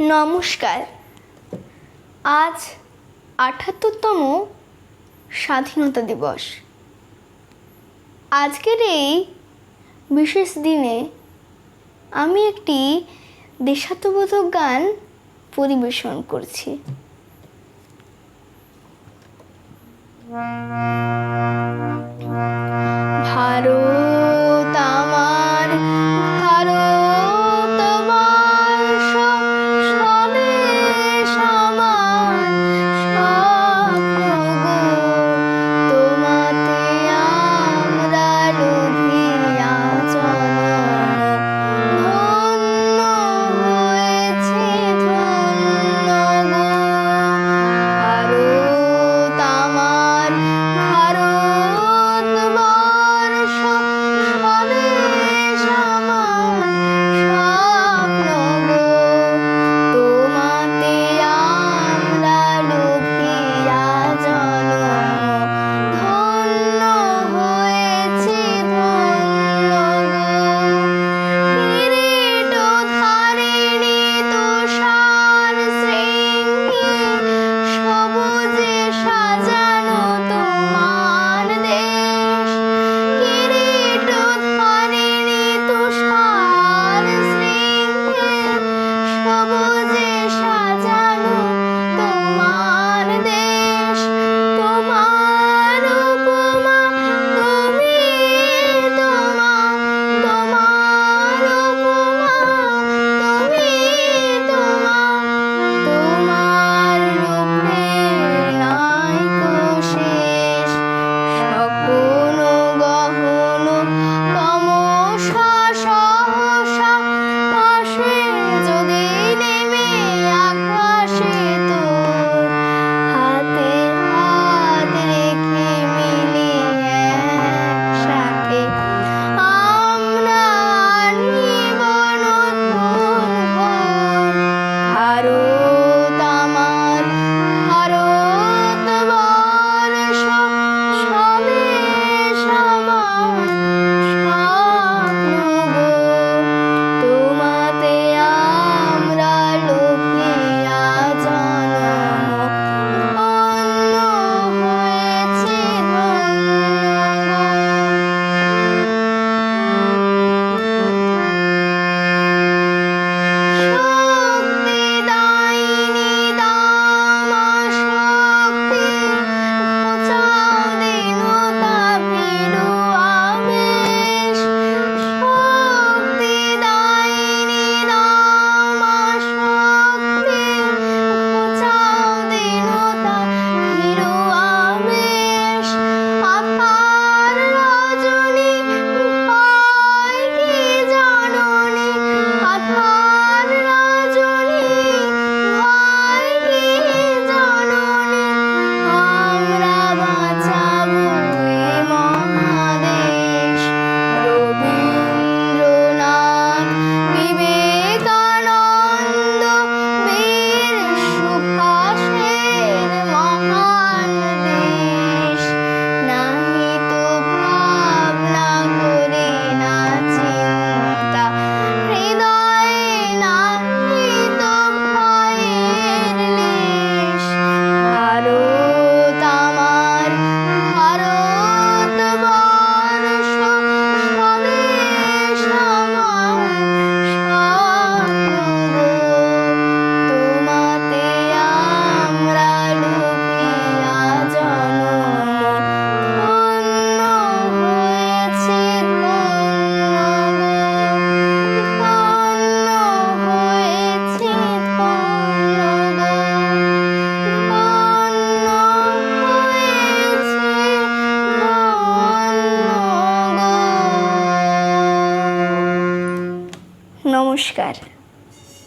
নমস্কার আজ আঠাত্তরতম স্বাধীনতা দিবস আজকের এই বিশেষ দিনে আমি একটি দেশাত্মবোধক গান পরিবেশন করছি Thank you. buscar.